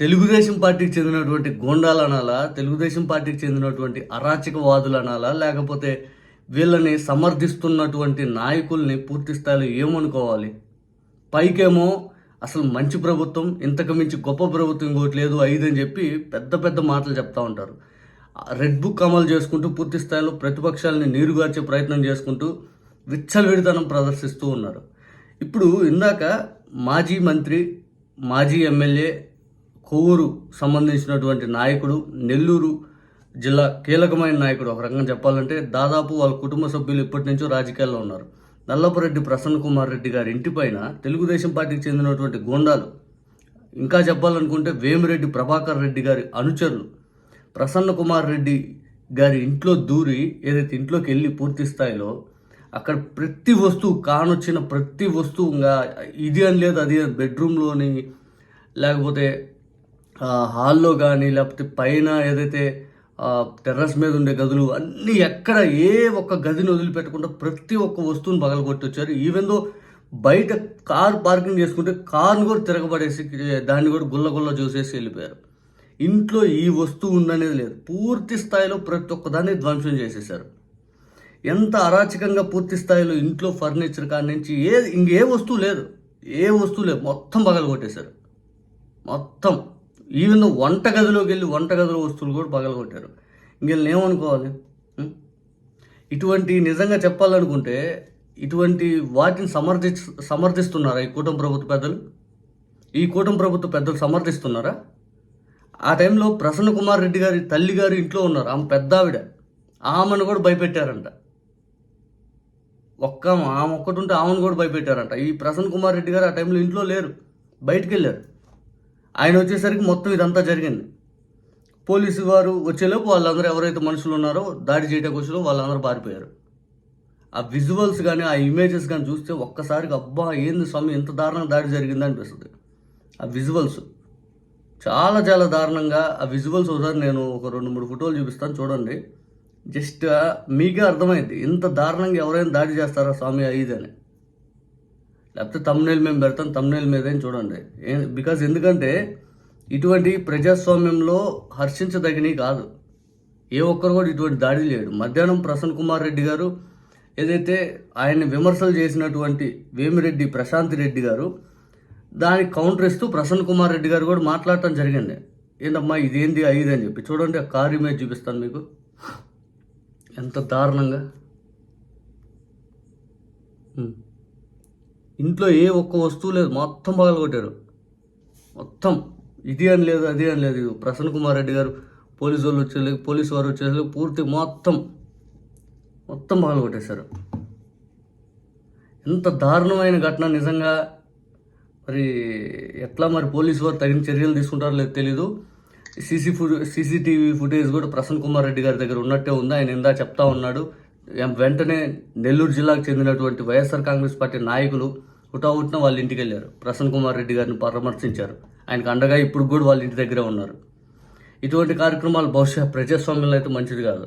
తెలుగుదేశం పార్టీకి చెందినటువంటి గోండాలు అనాలా తెలుగుదేశం పార్టీకి చెందినటువంటి అరాచకవాదులు అనాలా లేకపోతే వీళ్ళని సమర్థిస్తున్నటువంటి నాయకుల్ని పూర్తి స్థాయిలో ఏమనుకోవాలి? పైకేమో అసలు మంచి ప్రభుత్వం ఇంతకు మించి గొప్ప ప్రభుత్వం ఇంకోటి లేదు ఐదు అని చెప్పి పెద్ద పెద్ద మాటలు చెప్తా ఉంటారు. రెడ్ బుక్ అమలు చేసుకుంటూ పూర్తి స్థాయిలో ప్రతిపక్షాలని నీరుగార్చే ప్రయత్నం చేసుకుంటూ విచ్చలవిడితనం ప్రదర్శిస్తూ ఉన్నారు. ఇప్పుడు ఇందాక మాజీ మంత్రి మాజీ ఎమ్మెల్యే కొవ్వూరు సంబంధించినటువంటి నాయకుడు నెల్లూరు జిల్లా కీలకమైన నాయకుడు. ఒక రకంగా చెప్పాలంటే దాదాపు వాళ్ళ కుటుంబ సభ్యులు ఇప్పటి నుంచో రాజకీయాల్లో ఉన్నారు. నల్లపురెడ్డి ప్రసన్న కుమార్ రెడ్డి గారి ఇంటిపైన తెలుగుదేశం పార్టీకి చెందినటువంటి గోండాలు ఇంకా చెప్పాలనుకుంటే వేమిరెడ్డి ప్రభాకర్ రెడ్డి గారి అనుచరులు ప్రసన్న కుమార్ రెడ్డి గారి ఇంట్లో దూరి ఏదైతే ఇంట్లోకి వెళ్ళి పూర్తి స్థాయిలో అక్కడ ప్రతి వస్తువు కానొచ్చిన ప్రతి వస్తువు ఇంకా ఇది అని లేదు అది బెడ్రూమ్లోని లేకపోతే హాల్లో కానీ లేకపోతే పైన ఏదైతే టెర్రస్ మీద ఉండే గదులు అన్నీ ఎక్కడ ఏ ఒక్క గదిని వదిలిపెట్టకుండా ప్రతి ఒక్క వస్తువుని పగలగొట్టి వచ్చారు ఈవెన్ దో బయట కార్ పార్కింగ్ చేసుకుంటే కార్ని కూడా తిరగబడేసి దాన్ని కూడా గుల్ల గుల్ల చూసేసి వెళ్ళిపోయారు. ఇంట్లో ఈ వస్తువు ఉందనేది లేదు. పూర్తి స్థాయిలో ప్రతి ఒక్కదాన్ని ధ్వంసం చేసేసారు. ఎంత అరాచకంగా పూర్తి స్థాయిలో ఇంట్లో ఫర్నిచర్ కాడి నుంచి ఏ ఇంకే వస్తువు లేదు. ఏ వస్తువు లేదు. మొత్తం పగలగొట్టేశారు. మొత్తం. ఈవెన్ వంట గదిలోకి వెళ్ళి వంట గదిలో వస్తువులు కూడా పగలగొట్టారు. ఇంకెళ్ళి ఏమనుకోవాలి? ఇటువంటి నిజంగా చెప్పాలనుకుంటే ఇటువంటి వాటిని సమర్థి సమర్థిస్తున్నారా ఈ కూటమి ప్రభుత్వ పెద్దలు? ఈ కూటమి ప్రభుత్వ పెద్దలు సమర్థిస్తున్నారా? ఆ టైంలో ప్రసన్న కుమార్ రెడ్డి గారి తల్లి గారు ఇంట్లో ఉన్నారు. ఆమె పెద్ద ఆవిడ ఆమెను కూడా భయపెట్టారంట. ఒక్క ఆమె ఆమె ఒక్కటి ఉంటే ఆమెను కూడా భయపెట్టారంట. ఈ ప్రసన్న కుమార్ రెడ్డి గారు ఆ టైంలో ఇంట్లో లేరు. బయటికి వెళ్ళారు ఆయన వచ్చేసరికి మొత్తం ఇదంతా జరిగింది. పోలీసు వారు వచ్చేలోపు వాళ్ళందరూ ఎవరైతే మనుషులు ఉన్నారో దాడి చేయడానికి వచ్చినో వాళ్ళందరూ పారిపోయారు. ఆ విజువల్స్ కానీ ఆ ఇమేజెస్ కానీ చూస్తే ఒక్కసారికి అబ్బా ఏంది స్వామి ఎంత దారుణంగా దాడి జరిగింది అనిపిస్తుంది. ఆ విజువల్స్. చాలా చాలా దారుణంగా ఆ విజువల్స్ ఒకసారి నేను ఒక రెండు మూడు ఫోటోలు చూపిస్తాను చూడండి. జస్ట్ మీకే అర్థమైంది ఇంత దారుణంగా ఎవరైనా దాడి చేస్తారా స్వామి అయ్యిదని అని. లేకపోతే తమ్నేల్ మేము పెడతాం తమ్నేల్ మీదేం చూడండి. బికాజ్ ఎందుకంటే ఇటువంటి ప్రజాస్వామ్యంలో హర్షించదగినవి కాదు. ఏ ఒక్కరు కూడా ఇటువంటి దాడి లేడు మధ్యాహ్నం ప్రసన్న కుమార్ రెడ్డి గారు ఏదైతే ఆయన్ని విమర్శలు చేసినటువంటి వేమిరెడ్డి ప్రశాంత్ రెడ్డి గారు దానికి కౌంటర్ ఇస్తూ ప్రసన్న కుమార్ రెడ్డి గారు కూడా మాట్లాడటం జరిగింది. ఏంటమ్మా ఇదేంది ఐదు అని చెప్పి. చూడండి ఆ కార్ ఇమేజ్ చూపిస్తాను మీకు. ఎంత దారుణంగా. ఇంట్లో ఏ ఒక్క వస్తువు లేదు. మొత్తం పగలగొట్టారు. మొత్తం. ఇది అని లేదు అది అని లేదు. ప్రసన్న కుమార్ రెడ్డి గారు పోలీసు వాళ్ళు వచ్చేసరికి పోలీసు వారు వచ్చేసి పూర్తి మొత్తం మొత్తం పగలగొట్టేశారు. ఎంత దారుణమైన ఘటన నిజంగా. మరి ఎట్లా మరి పోలీసు వారు తగిన చర్యలు తీసుకుంటారో లేదు తెలీదు. సీసీ ఫుట్ సీసీటీవీ ఫుటేజ్ కూడా ప్రసన్న కుమార్ రెడ్డి గారి దగ్గర ఉన్నట్టే ఉంది. ఆయన ఇందా చెప్తా ఉన్నాడు. వెంటనే నెల్లూరు జిల్లాకు చెందినటువంటి వైఎస్ఆర్ కాంగ్రెస్ పార్టీ నాయకులు హుటాహుటిన వాళ్ళ ఇంటికి వెళ్ళారు. ప్రసన్న కుమార్ రెడ్డి గారిని పరామర్శించారు. ఆయనకు అండగా ఇప్పుడు కూడా వాళ్ళ ఇంటి దగ్గరే ఉన్నారు. ఇటువంటి కార్యక్రమాలు బహుశా ప్రజాస్వామ్యంలో అయితే మంచిది కాదు.